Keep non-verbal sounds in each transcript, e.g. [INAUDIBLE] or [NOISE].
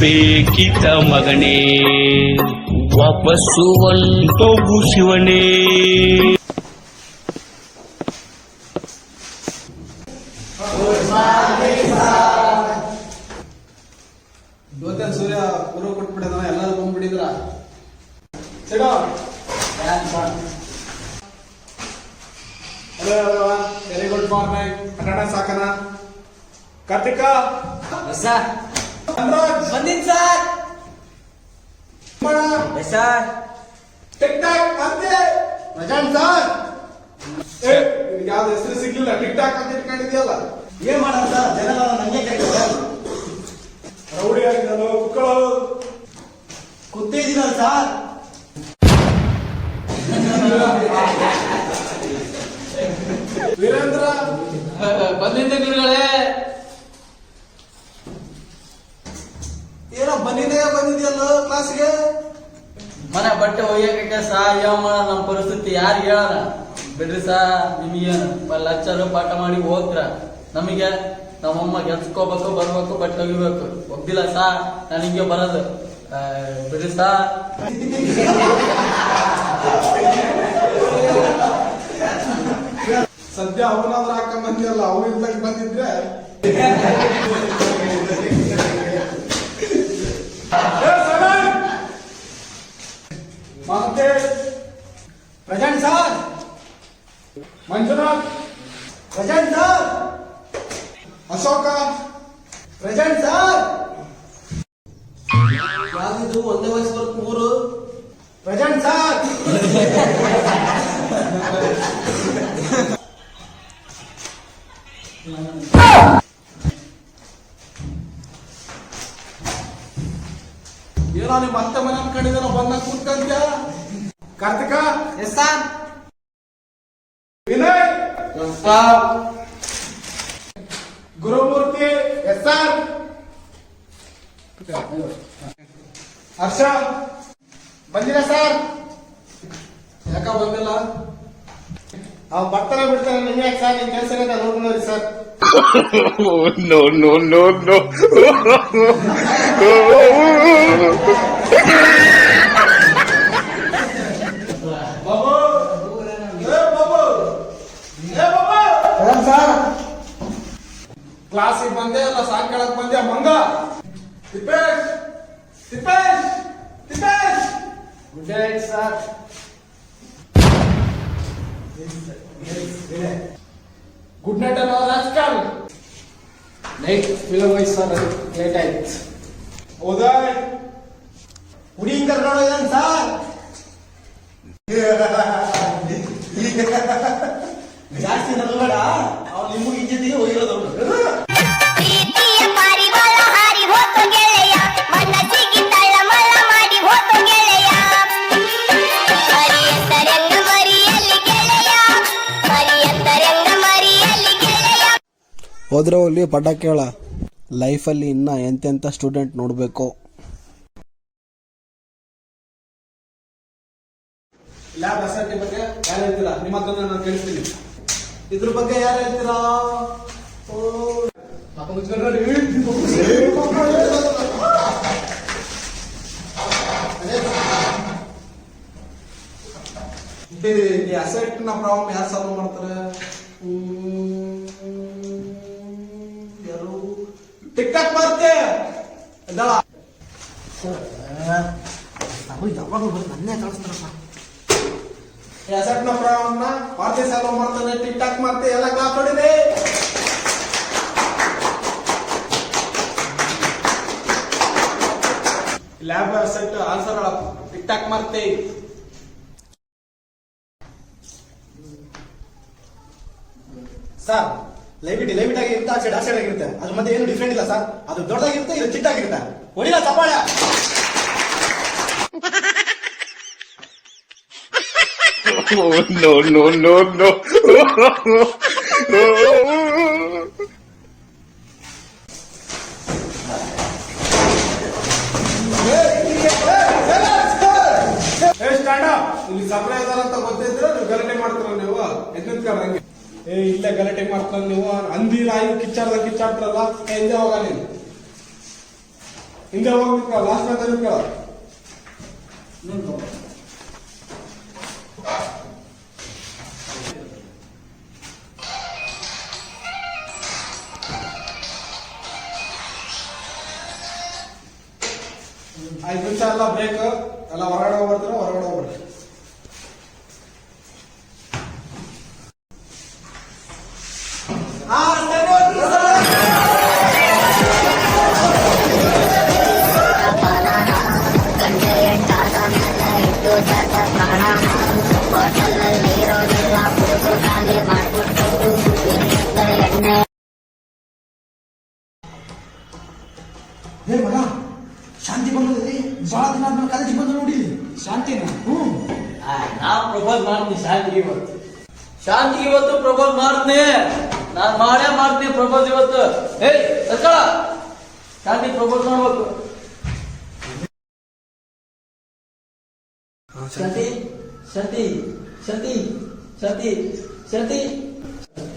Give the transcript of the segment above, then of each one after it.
ಬೇಕಿತ ಮಗನೇ ವಾಪಸ್ಸು ಒಂಟೋಗು ಶಿವನೇ. ಇವತ್ತೇನು ಸೂರ್ಯ ಪೂರ್ವ ಕೊಟ್ಬಿಟ್ಟಿದಾನ ಎಲ್ಲರೂ ಬಂದ್ಬಿಟ್ಟಿದ್ರ ಸಿಡೋ hello very good morning Kannada ಸಾಕನ? Karthika? Sir TikTok ಅಂತೆ ರಜಾನ್ ಸರ್. ಏ ಯಾವ್ದು ಹೆಸರು ಸಿಗ್ಲಿಲ್ಲ? ಟಿಕ್ ಟಾಕ್ ಅಂತ ಇಟ್ಕೊಂಡಿದ್ಯಲ್ಲ? ಏನ್ ಮಾಡಂತ ಸರ್? ಜನ ನಂಗೆ ಕೇಳ್ತಾರೆ. ರೌಡಿ ಆಗಿದ್ದನು ಕುಕ್ಕಳು ಕುತ್ತಿದ್ದೀನಲ್ಲ ಸರ್. ವೀರೇಂದ್ರ? ಬಂದಿದ್ದೆ ಗುರುಗಳೇ. ಏನೋ ಬಂದಿದೆ ಬಂದಿದ್ಯಲ್ಲ ಕ್ಲಾಸ್ಗೆ ಮನೆ ಬಟ್ಟೆ ಒಯ್ಯಕ್ಕೆ ಸಾ ಯಾವ ಮಾಡ ನಮ್ಮ ಪರಿಸ್ಥಿತಿ ಯಾರು ಹೇಳಾರ ಬಿಡ್ರಿ ಸಾ ನಿಮಗೆ ಲಚ್ಚರು ಪಾಠ ಮಾಡಿ ಹೋಗ್ರ ನಮಗೆ ನಮ್ಮಮ್ಮ ಗೆಲ್ಸ್ಕೋಬೇಕು, ಬರ್ಬೇಕು, ಬಟ್ಟೆ ಒಗಿಬೇಕು. ಒಗ್ದಿಲ್ಲ ಸಾ ನಾನು ಹಿಂಗೆ ಬರೋದು ಬಿಡ್ರಿ ಸಾ. ಸದ್ಯ ಅವನಾದ್ರೂ ಹಾಕೊಂಡ್ ಬಂದಿಲ್ಲ ಬಂದಿದ್ರೆ? ಮತ್ತೆ present sir Manjunath present sir Ashoka present sir ಯಾವ್ದಿದು ಒಂದೇ ವಯಸ್ಸು ಬರುತ್ತೆ ಮೂರು ಪ್ರೆಸೆಂಟ್ ಸರ್ ಏನೋ ನೀವು ಮತ್ತೆ ಮನೆ ಅನ್ಕೊಂಡಿದ್ದೀರ ಬಂದ ಕೂತ್ಕಂತ್ಯ? Karthika? Yes sir. Vinay? Gurumurthy yes sir. Harsha ಬಂದಿಲ್ಲ ಸರ್? ಯಾಕ ಬಂದಿಲ್ಲ? ಅವ್ ಬರ್ತಾನೆ ಬಿಡ್ತಾನೆ ನಿಮ್ಗೆ ಯಾಕೆ ಸರ್? ನಿಮ್ ಕೆಲಸ ಇದೆ ನೋಡ್ಕೊಂಡ್ರಿ sir. No no, no, no, sir ಕ್ಲಾಸಿಗೆ ಬಂದೆ ಅಲ್ಲ ಸಾಯಂಕಾಲಕ್ಕೆ ಬಂದೆ ಮಂಗ Thippesh Thippesh Thippesh good night sir good night ಅನ್ನೋ ರಾಜಕಾರಣ night film wise sir late ಆಯ್ತು ಹೌದಾ? ಹುಡಿ ಕರ್ಕೊಂಡು ಹೋಗಿದ್ದಾನೆ ಸರ್ [LAUGHS] ಜಾಸ್ತಿ ನಗಬೇಡ. ಅವ್ನು ನಿಮಗೆ ಇಜ್ಜತಿಗೆ ಹೋಗಿರೋದು ಹೋದ್ರೆ ಹೋಗ್ಲಿ, ಪಟ ಕೇಳ. ಲೈಫಲ್ಲಿ ಇನ್ನ ಎಂತೆಂಥ ಸ್ಟೂಡೆಂಟ್ ನೋಡಬೇಕು? ಲ್ಯಾಬ್ ಅಸೆಂಟಿ ಬಗ್ಗೆ ಯಾರು ಹೇಳ್ತೀರಾ? ನಿಮ್ಮ ಹತ್ರ ನಾನು ಕೇಳಿಸ್ತೀನಿ. ಇದ್ರ ಬಗ್ಗೆ ಯಾರು ಹೇಳ್ತೀರಾ. ಈ ಅಸೆಟ್ನ ಪ್ರಾಬ್ಲಮ್ ಯಾರು ಸಾಲ್ವ್ ಮಾಡ್ತಾರೆ? ಎಸೆಟ್ ಕಳಿಸ್ತಾರಪ್ಪ ಪ್ರಾಬ್ಲಮ್ನ ಪಾರ್ಟಿ ಸಾಲ್ವ್ ಮಾಡ್ತಾನೆ ಟಿಕ್ ಟಾಕ್ ಮಾಡ್ತೆ ಎಲ್ಲ ಕ್ಲಾಸ್ ಹೊಡಿದೆ lab set answer TikTok ಮಾಡ್ತೆ. ಸರ್ ಲೈವಿಟ್ ಲೈವಿಟ್ ಆಗಿರುತ್ತೆ ಆ ಸೈಡ್ ಆ ಸೈಡ್ ಆಗಿರುತ್ತೆ. ಅದ್ರ ಮಧ್ಯೆ ಏನು ಡಿಫ್ರೆಂಟ್ ಇಲ್ಲ ಸರ್. ಅದು ದೊಡ್ಡದಾಗಿರುತ್ತೆ ಇದು ಚಿಟ್ಟಾಗಿರುತ್ತೆ ಹೊಡಿಲ್ಲ ಚಪ್ಪಾಳೆ. Oh, no, no, no, no. oh. ಏ ಸ್ಟ್ಯಾಂಡ್ ಇಲ್ಲಿ ಸಪ್ಲೈ ಅಂತ ಗೊತ್ತಿದ್ರೆ ನೀವು ಗಲಾಟೆ ಮಾಡ್ತಾರ ನೀವು ಎದ್ನಿಂತ್ಕೊಂಡಂಗೆ ಏ ಇಲ್ಲೇ ಗಲಾಟೆ ಮಾಡ್ತಾರ ನೀವು ಅಂದಿಲ್ಲ ಆಯ್ತು ಕಿಚ್ಚಾಡ್ದ ಕಿಚ್ಚಾಡ್ತಾರಲ್ಲ ಹಿಂದೆ ಹೋಗ ನೀನು ಹಿಂದೆ ಹೋಗ್ಬೇಕು ಲಾಸ್ಟ್ ಅಂತ ನಿಂತ್ಕೊಳ್ಳ ಐದು ನಿಮಿಷ ಎಲ್ಲ ಬ್ರೇಕ್ ಎಲ್ಲ ಹೊರಗಡೆ ಹೋಗ್ಬರ್ತಾರೆ? ಹೊರಗಡೆ ಹೋಗ್ಬಿಡ್ರಿ ಹೇ આપતી નહીં હું ના પ્રબોધ માર્ગ ની શાંત જીવત શાંત જીવત પ્રબોધ માર્ગ ને ನಾನು ಮಾಡೇ ಮಾಡ್ತೀನಿ ಪ್ರಪೋಸ್ ಇವತ್ತು ಹೇಯ್ ಸರ್ಕಾರ ಶಾಂತಿ ಪ್ರಪೋಸ್ ಮಾಡ್ಬೇಕು Shanti Shanti Shanti Shanti Shanti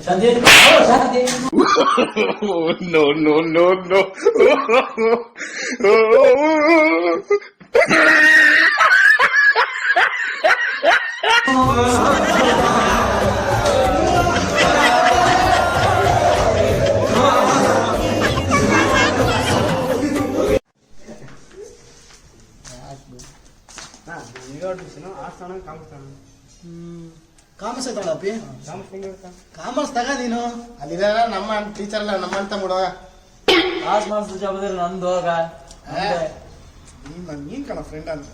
Shanti Shanti no no no no [LAUGHS] commerce ಐತಳಪ್ಪಿ commerce ತಗ ನೀನು. ಅಲ್ಲಿದಾರ ನಮ್ಮ ಟೀಚರ್ ಅಲ್ಲ ನಮ್ಮಂತ ಮುಡುವ ಕಾಸ್ ಮಾಡಿಸೋ ಜವಾಬ್ದಾರಿ ನಂದು ಹೋಗ. ನೀನ್ ಕಣ ಫ್ರೆಂಡ್ ಅಂತ.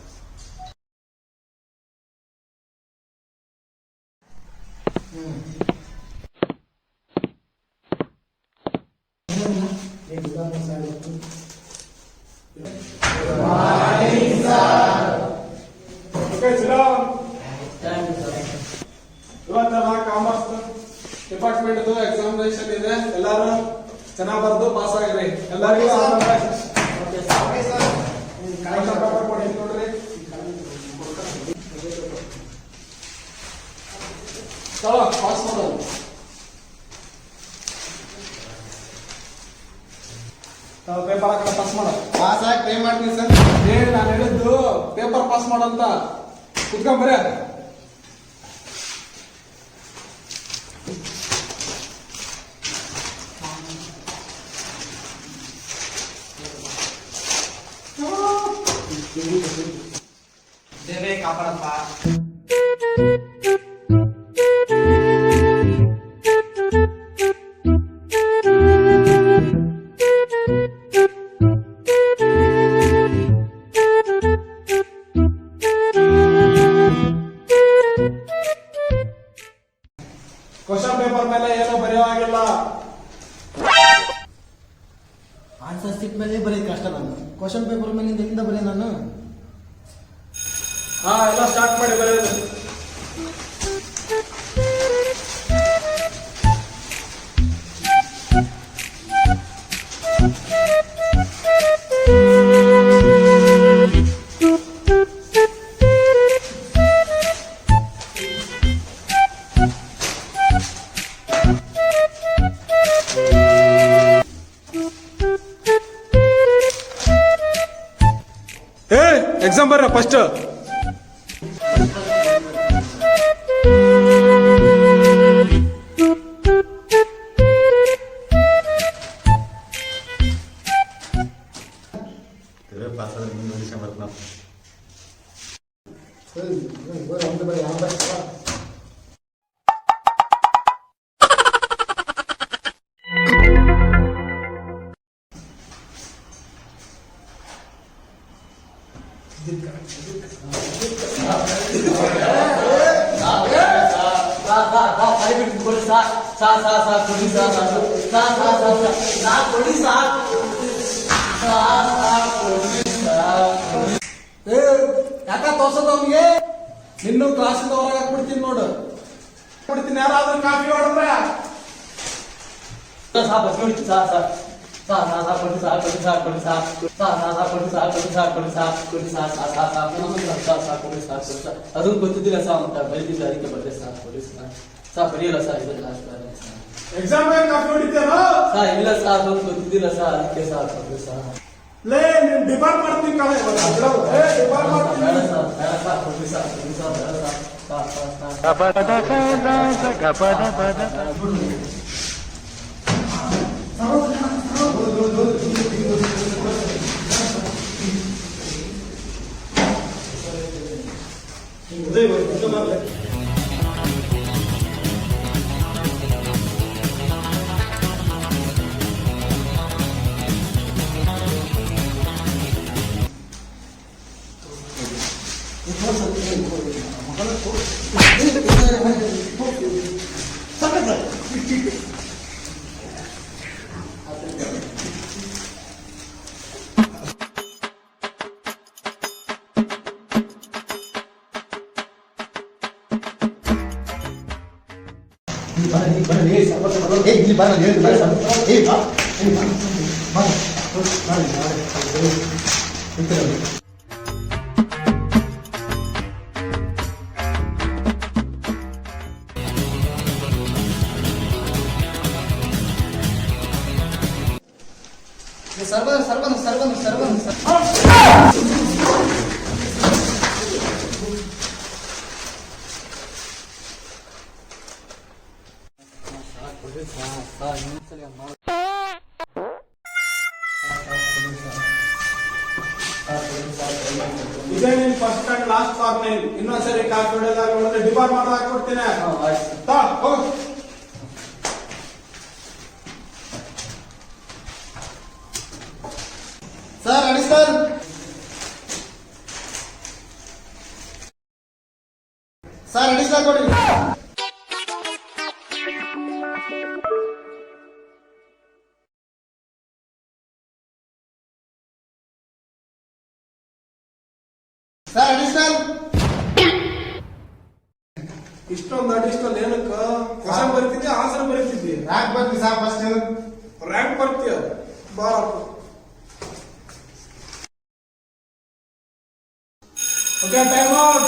嗯。ಏನ್ ಮಾಡ್ತೀನಿ ಸರ್ ಹೇಳಿ ನಾನು ಹೇಳಿದ್ದು ಪೇಪರ್ ಪಾಸ್ ಮಾಡಂತ ಕುತ್ಕೊಂಡ್ ಬರ ದೇವೇ ಕಾಪಾಡಪ್ಪ ಆನ್ಸರ್ ಸ್ಟಿಕ್ ಮೇಲೆ ಬರೀ ಕಷ್ಟ ನಾನು. ಕ್ವಶನ್ ಪೇಪರ್ ಮೇಲೆ ಎಲ್ಲಿಂದ ಬರೀ ನಾನು? ಹಾ, ಎಲ್ಲ ಸ್ಟಾರ್ಟ್ ಮಾಡಿ ಬರೆಯೋದು. Exam బర్రా first. ಸಾ ಸಾ ಸಾ ಕುಡಿ ಸಾ ಸಾ ಸಾ ಸಾ ಸಾ ಸಾ ನಾ ಕೊಡಿ ಸಾ ಸಾ ಸಾ ಕೊಡಿ ಸಾ ಏ ಯಾಕ ತೋಸದ ಅವ್ನಿಗೆ ನಿನ್ನ ಕ್ಲಾಸಿಂದ ಹೊರಗೆ ಹಾಕ್ಬಿಡ್ತೀನಿ ನೋಡು ಬಿಡ್ತೀನಿ ಯಾರಾದ್ರೂ ಕಾಫಿ ಹೊಡೆದ್ರ ಸಾ ಬಸ್ ನೋಡಿ ಸಾ ಸಾ ಸಾ ಸಾ ಸಾ ಕೊಡಿ ಸಾ ಕೊಡಿ ಸಾ ಕೊಡಿ ಸಾ ಸಾ ಸಾ ಸಾ ಕೊಡಿ ಸಾ ಕೊಡಿ ಸಾ ಕೊಡಿ ಸಾ ಕೊಡಿ ಸಾ ಸಾ ಸಾ ಸಾ ನಮಗೆ ಸಾ ಸಾ ಕೊಡಿ ಸಾ ಕೊಡಿ ಸಾ ಅದನ್ನು ಗೊತ್ತಿದ್ದಿಲ್ಲ ಸಾ ಅಂತ ಬೈದಿಲ್ಲ ಅದಕ್ಕೆ ಬರ್ತದೆ ಸಾ ಕೊಡಿ ಸಾ ಸರ್ ಬರೆಯಲ್ಲ ಸರ್ ಇದು ಲಾಸ್ಟ್ ಎಕ್ಸಾಮ್ ಮೇಲೆ ಕಾಪಿ ಹೊಡಿತೀರಾ ಸರ್ ಇಲ್ಲ ಸರ್ ಅದೊಂದು ಗೊತ್ತಿದ್ದಿಲ್ಲ ಸರ್ ಅದಕ್ಕೆ ಸರ್ ಕೊಡ್ರಿ ಸರ್ ಲೇ ನೀನು ಡಿಪಾರ್ಟ್ ಮಾಡ್ತೀನಿ ಕಣ ಇವಾಗ ಬಿಡೋದು ಏ ಡಿಪಾರ್ಟ್ ಮಾಡ್ತೀನಿ ಬೇಡ ಸರ್ ಬೇಡ ಸರ್ ಕೊಡ್ರಿ ಸರ್ ಕೊಡ್ರಿ ಸರ್ ಬೇಡ ಸರ್ ಕಪದ ಪದ ಸ ಕಪದ ಪದ ಉದಯ್ ಉತ್ತಮ Ini barang dia, ini barang dia, ini barang dia, ini barang सर्वन सर्वन सर्वन सर्वन ಇದೇ ನಿನ್ ಫಸ್ಟ್ ಅಂಡ್ ಲಾಸ್ಟ್ ಫಾರ್ಮ್ ಇನ್ನೊಂದ್ಸರಿ ಕಾಸು ಹೊಡೆದಾಗ ಡಿಪಾರ್ಟ್ ಮಾಡೋದಾಗ್ಬಿಡ್ತೀನಿ ಹೋಗಿ ಸರ್ ಅಡಿ ಸರ್ ಕೊಡ್ರಿ ಸರ್ ಅಡಿಷನಲ್ ಇಷ್ಟೊಂದು ಅಡಿಷನಲ್ ಏನಕ್ಕ ಕ್ವಶನ್ ಬರಿತಿದ್ದೆ ಆನ್ಸರ್ ಬರಿತಿದ್ದೆ ರ್ಯಾಂಕ್ ಬರ್ತೀವಿ ಸರ್ ಫಸ್ಟ್ ರ್ಯಾಂಕ್ ಬರ್ತೀಯ? ಬಾರಪ್ಪ ಓಕೆ ಟೈಮ್ ಔಟ್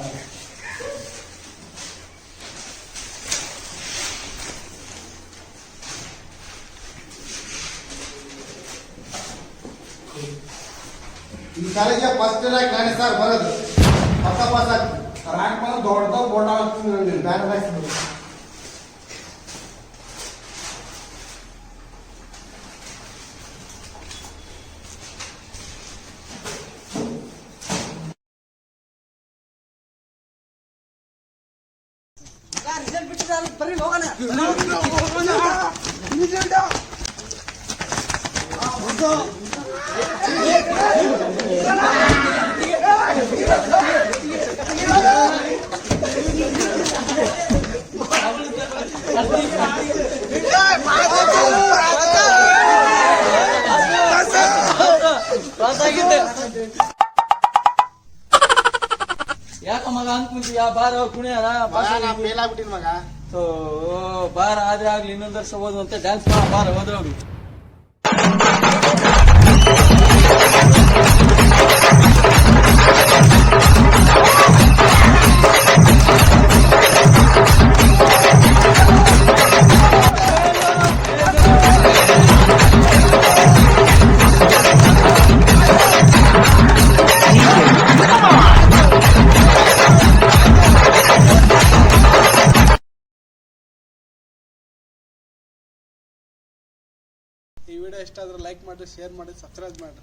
ಕಾಲೇಜಿಗೆ ಫಸ್ಟ್ ರ್ಯಾಂಕ್ ನಾನೇ ಸರ್ ಬರೋದು ಪಕ್ಕ ಪಾಸ್ ಆಗ್ತೀನಿ ರ್ಯಾಂಕ್ ಬಂದು ದೊಡ್ಡದಾಗ ಬೋರ್ಡ್ ಹಾಕ್ತೀನಿ ನಾನು ಬ್ಯಾನರ್ ಹಾಕ್ತೀನಿ ಯಾಕ ಮಗ ಅನ್ಕೊಂತೀಯ ಬಾರ ಕುಣಿಯಣ ಫೇಲ್ ಆಗ್ಬಿಟ್ಟಿನ ಮಗ. ಬಾರ ಆದ್ರೆ ಆಗ್ಲಿ ಇನ್ನೊಂದ್ ವರ್ಷ ಓದು ಅಂತ ಡ್ಯಾನ್ಸ್ ಮಾಡ ಬಾರ ಹೋದ್ರೋಗಿ ಇಷ್ಟ ಆದ್ರೆ ಲೈಕ್ ಮಾಡಿ ಶೇರ್ ಮಾಡಿ ಸಬ್ಸ್ಕ್ರೈಬ್ ಮಾಡಿ